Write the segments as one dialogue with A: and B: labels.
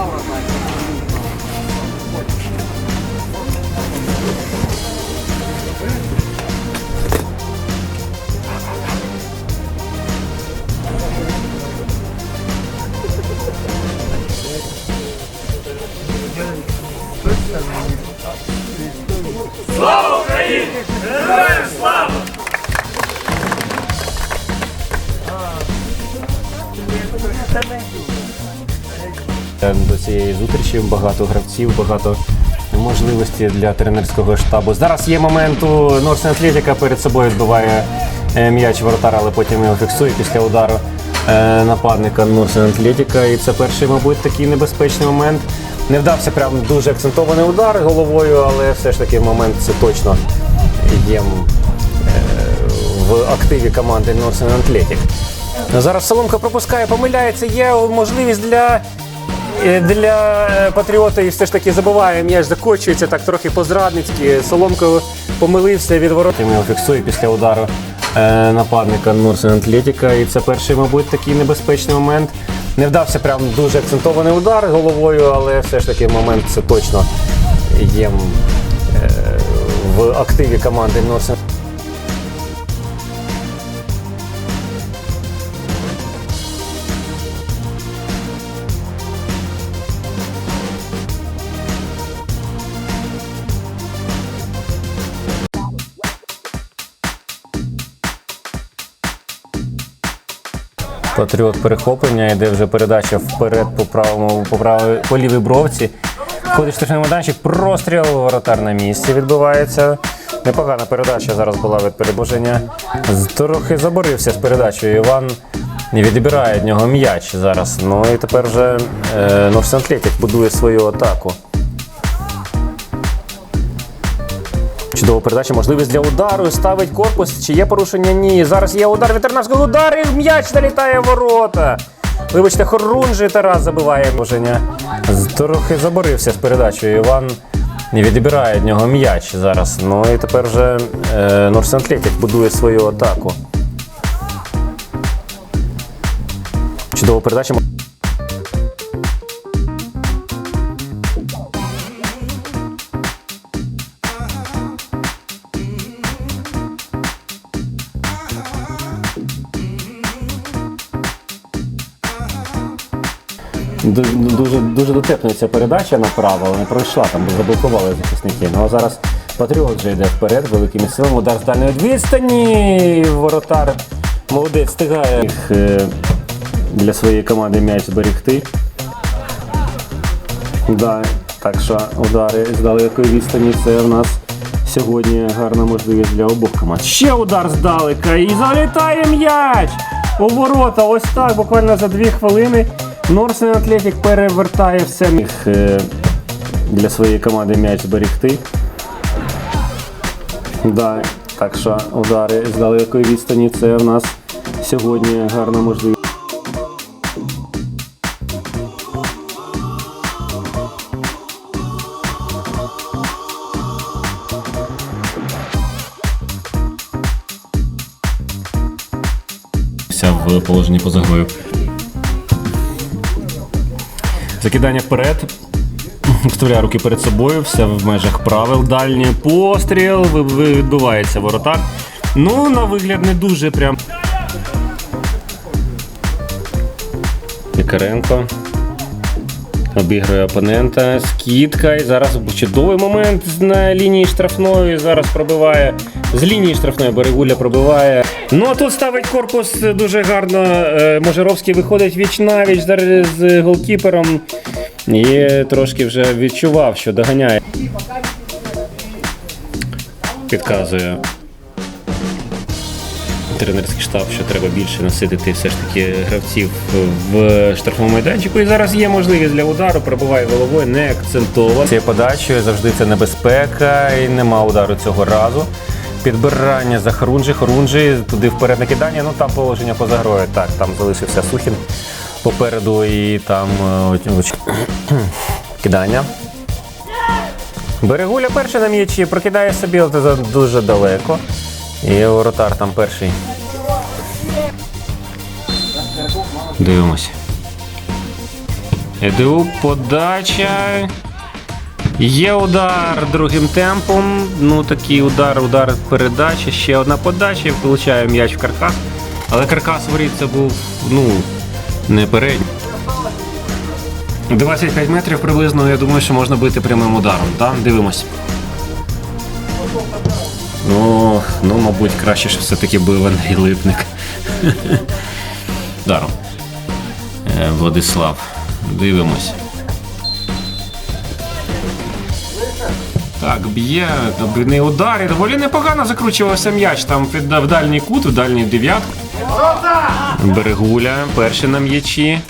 A: Slowly, train! До цієї зустрічі багато гравців, багато можливостей для тренерського штабу. Зараз є момент у Норсен Атлетіка перед собою відбиває е, м'яч воротара, але потім його фіксує після удару е, нападника Норсен Атлетіка. І це перший, мабуть, такий небезпечний момент. Не вдався прям дуже акцентований удар головою, але все ж таки момент це точно є е, в активі команди Норсен Атлетік. Зараз Соломка пропускає, помиляється. Є можливість для Е, Для е, патріота і все ж таки забиває м'яч, закочується так трохи по-зрадницьки. Соломко помилився від ворот. Він Його фіксує після удару е, нападника Нурсен Атлетіка. І це перший, мабуть, такий небезпечний момент. Не вдався прям дуже акцентований удар головою, але все ж таки момент це точно є е, в активі команди Нурсен. Патріот перехоплення, йде вже передача вперед по правому, по правій по лівій бровці. Входить в штрафний майданчик, простріл, воротар на місці відбувається. Непогана передача зараз була від перебоження. Трохи заборився з передачею. Іван відбирає від нього м'яч зараз. Ну і тепер вже е, Норсен будує свою атаку. Чудова передача, можливість для удару. Ставить корпус. Чи є порушення? Ні. Зараз є удар ветеринарського удар і м'яч залітає в ворота. Вибачте, Хорунжий Тарас забиває моження. Трохи заборився з передачею. Іван відбирає від нього м'яч зараз. Ну і тепер вже е, Норсен будує свою атаку. Чудова передача. Дуже, дуже дотепна ця передача направо, але не пройшла, там заблокували захисники. Ну а зараз Патріот вже йде вперед, великими силами, удар з дальньої відстані. Воротар молодець встигає їх е, для своєї команди м'яч зберегти. Да, так що удари з далекої відстані це в нас сьогодні гарна можливість для обох команд. Ще удар здалека і залітає м'яч у ворота. Ось так, буквально за дві хвилини. Норсен Атлетік перевертає все. Їх е, для своєї команди м'яч зберегти. Да, так що удари з далекої відстані це в нас сьогодні гарна можливість. В положенні поза грою. Закидання вперед. Вставляє руки перед собою, все в межах правил. Дальній постріл, відбувається воротар. Ну, на вигляд не дуже прям. Пікаренко. Обігрує опонента. Скидка. І зараз чудовий момент на лінії штрафної. Зараз пробиває. З лінії штрафної Берегуля пробиває. Ну а тут ставить корпус дуже гарно. Е, Можеровський виходить віч навіч зараз з голкіпером. І трошки вже відчував, що доганяє. Підказує тренерський штаб, що треба більше наситити все ж таки гравців в штрафному майданчику. І зараз є можливість для удару, пробиває головою, не акцентовано. Цією подачею завжди це небезпека і нема удару цього разу. Підбирання за Хорунжі, Хорунжі, туди вперед накидання, ну там положення поза грою. Так, там залишився Сухін попереду і там е, кидання. Берегуля перший на м'ячі, прокидає собі дуже далеко. І воротар там перший. Дивимося. ЕДУ подача. Є удар другим темпом. Ну такий удар, удар передачі. Ще одна подача і получає м'яч в каркас. Але каркас воріт це був, ну, не передній. 25 метрів приблизно, я думаю, що можна бити прямим ударом. Так? Дивимось. Ну, ну, мабуть, краще, що все-таки бив Андрій Липник. Даром. Е, Владислав. Дивимось. Так, б'є добрий удар і доволі непогано закручувався м'яч там в дальній кут, в дальній дев'ятку. Берегуля, перший на м'ячі.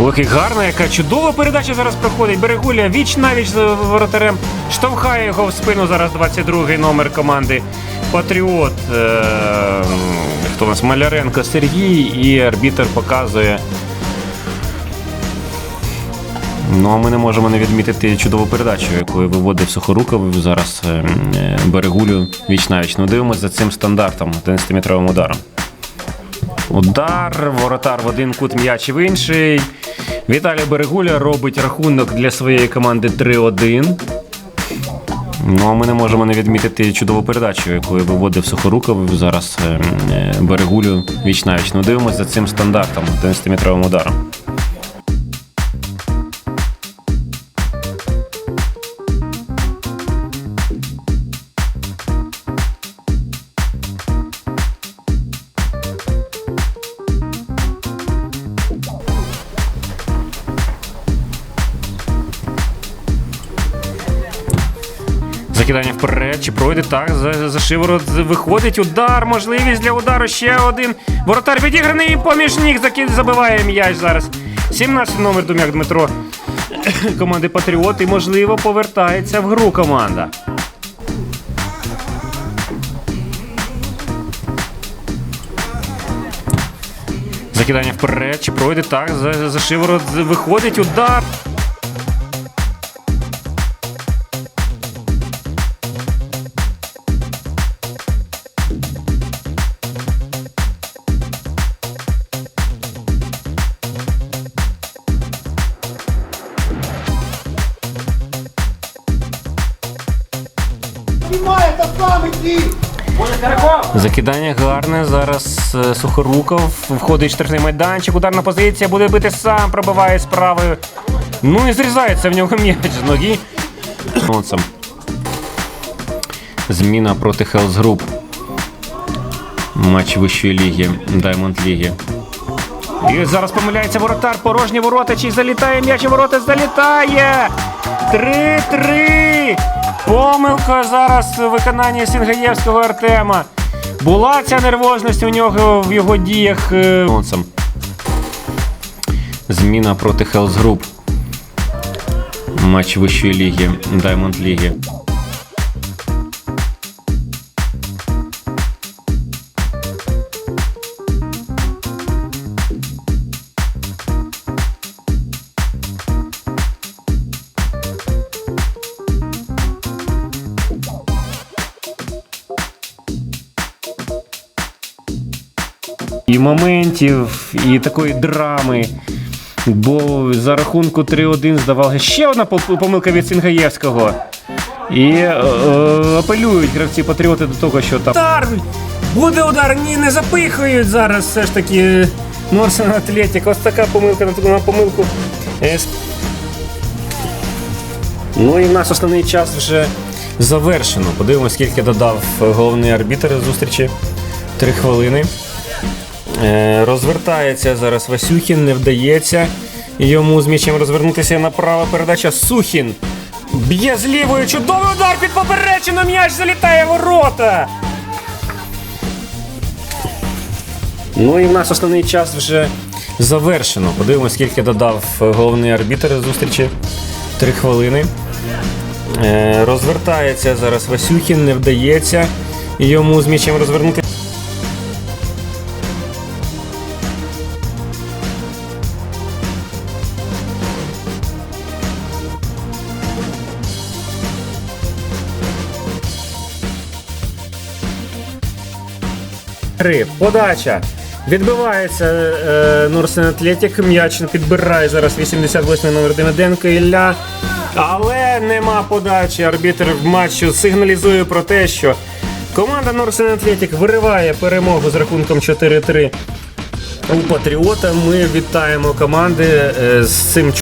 A: Ох, і гарна, яка чудова передача зараз проходить. Берегуля віч навіч з воротарем. Штовхає його в спину зараз 22-й номер команди. Патріот. Е- хто у нас? Маляренко Сергій і арбітер показує. Ну, а ми не можемо не відмітити чудову передачу, яку виводив Сухоруков зараз е, е, Берегулю віч навіч. Ну, дивимося за цим стандартом, 11-метровим ударом. Удар, воротар в один кут, м'яч в інший. Віталій Берегуля робить рахунок для своєї команди 3-1. Ну, а ми не можемо не відмітити чудову передачу, яку виводив Сухоруков зараз е, Берегулю віч навіч. Ну, дивимося за цим стандартом, 11-метровим ударом. Закидання вперед, чи пройде так, за, за шиворот виходить удар, можливість для удару ще один. Воротар відіграний поміж ніг закид забиває м'яч зараз. 17 номер Дум'як Дмитро команди Патріот і, можливо, повертається в гру команда. Закидання вперед, чи пройде так, за, за шиворот виходить удар. Закидання гарне. Зараз е, Сухоруков входить в штрафний майданчик. Ударна позиція, буде бити сам, пробиває з правою. Ну і зрізається в нього м'яч з ноги. Зміна проти Hell's Group. Матч вищої ліги, Diamond Ліги. І зараз помиляється воротар, порожні ворота, чи залітає м'яч у ворота, залітає! 3-3! Помилка зараз у виконанні Сінгаєвського Артема. Була ця нервозність у нього в його діях. е, Зміна проти Hell's Group. Матч вищої ліги, Diamond Ліги. І моментів, і такої драми. Бо за рахунку 3-1 здавалося ще одна помилка від Сінгаєвського. І е, е, апелюють гравці патріоти до того, що там. Удар! Буде удар! Ні, не запихують зараз все ж таки Норсен Атлетік. Ось така помилка на таку на помилку. Е, Ну і в нас основний час вже завершено. Подивимось, скільки додав головний арбітр зустрічі. Три хвилини. Е, розвертається зараз Васюхін, не вдається йому з м'ячем розвернутися направо. Передача Сухін. Б'є з лівою. Чудовий удар під поперечину. М'яч залітає в ворота. Ну і в нас основний час вже завершено. Подивимось, скільки додав головний арбітр зустрічі. Три хвилини. Е, розвертається зараз Васюхін, не вдається йому з м'ячем розвернути. Гри, подача. Відбивається е, Норсен Атлетік. М'яч підбирає зараз 88 номер Демиденко Ілля. Але нема подачі. Арбітр в матчу сигналізує про те, що команда Норсен Атлетік вириває перемогу з рахунком 4-3 у Патріота. Ми вітаємо команди е, з цим